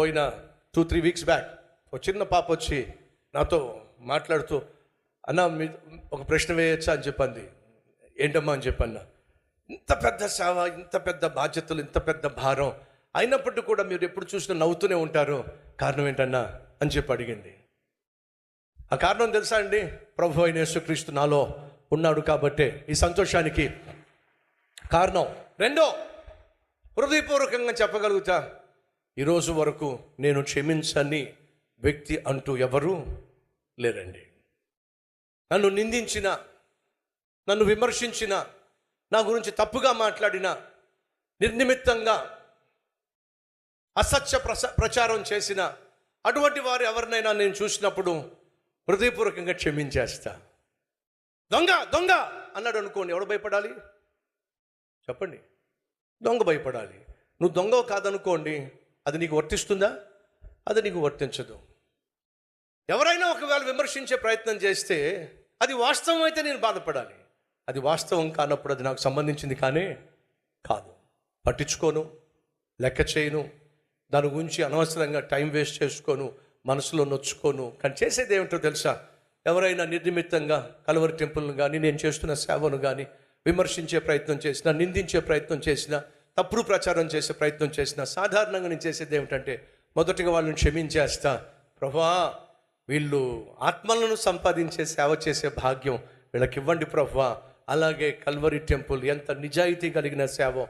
పోయిన two three weeks back ఒక చిన్న పాప వచ్చి నాతో మాట్లాడుతూ అన్న మీ ఒక ప్రశ్న వేయచ్చా? అని చెప్పింది. ఏంటమ్మా? అని చెప్పన్నా. ఇంత పెద్ద సేవ ఇంత పెద్ద బాధ్యతలు ఇంత పెద్ద భారం. అయినప్పటికీ కూడా మీరు ఎప్పుడు చూసినా నవ్వుతూనే ఉంటారు. కారణం ఏంటన్నా? అని చెప్పి అడిగింది. ఆ కారణం తెలుసా అండి? ప్రభు అయిన యేసుక్రీస్తు నాలో ఉన్నాడు కాబట్టే ఈ సంతోషానికి కారణం. రెండో హృదయపూర్వకంగా చెప్పగలుగుతా. ఈరోజు వరకు నేను క్షమించని వ్యక్తి అంటూ ఎవరూ లేరండి. నన్ను నిందించిన నన్ను విమర్శించిన నా గురించి తప్పుగా మాట్లాడిన నిర్నిమిత్తంగా అసత్య ప్రస ప్రచారం చేసిన అటువంటి వారు ఎవరినైనా నేను చూసినప్పుడు హృదయపూర్వకంగా క్షమించేస్తా. దొంగ దొంగ అన్నాడు అనుకోండి ఎవడు భయపడాలి? చెప్పండి. దొంగ భయపడాలి. నువ్వు దొంగ కాదనుకోండి అది నీకు వర్తిస్తుందా? అది నీకు వర్తించదు. ఎవరైనా ఒకవేళ విమర్శించే ప్రయత్నం చేస్తే అది వాస్తవం అయితే నేను బాధపడాలి. అది వాస్తవం కానప్పుడు అది నాకు సంబంధించింది కానీ కాదు. పట్టించుకోను లెక్క చేయను దాని గురించి అనవసరంగా టైం వేస్ట్ చేసుకోను మనసులో నొచ్చుకోను. కానీ చేసేది ఏమిటో తెలుసా? ఎవరైనా నిర్నిమిత్తంగా కలవరి టెంపుల్ను కానీ నేను చేస్తున్న సేవను కానీ విమర్శించే ప్రయత్నం చేసినా నిందించే ప్రయత్నం చేసినా తప్పుడు ప్రచారం చేసే ప్రయత్నం చేసినా సాధారణంగా నేను చేసేది ఏమిటంటే మొదటిగా వాళ్ళని క్షమించేస్తా. ప్రభా వీళ్ళు ఆత్మలను సంపాదించే సేవ చేసే భాగ్యం వీళ్ళకి ఇవ్వండి ప్రభా. అలాగే కల్వరి టెంపుల్ ఎంత నిజాయితీ కలిగిన సేవ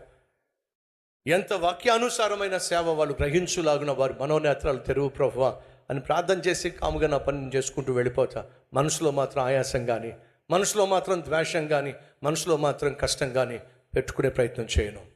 ఎంత వాక్యానుసారమైన సేవ వాళ్ళు గ్రహించులాగున వారి మనోనేత్రాలు తెరువు ప్రభా అని ప్రార్థన చేసి కాముగా నా పని చేసుకుంటూ వెళ్ళిపోతా. మనసులో మాత్రం ఆయాసం కానీ మనసులో మాత్రం ద్వేషం కానీ మనసులో మాత్రం కష్టం కానీ పెట్టుకునే ప్రయత్నం చేయను.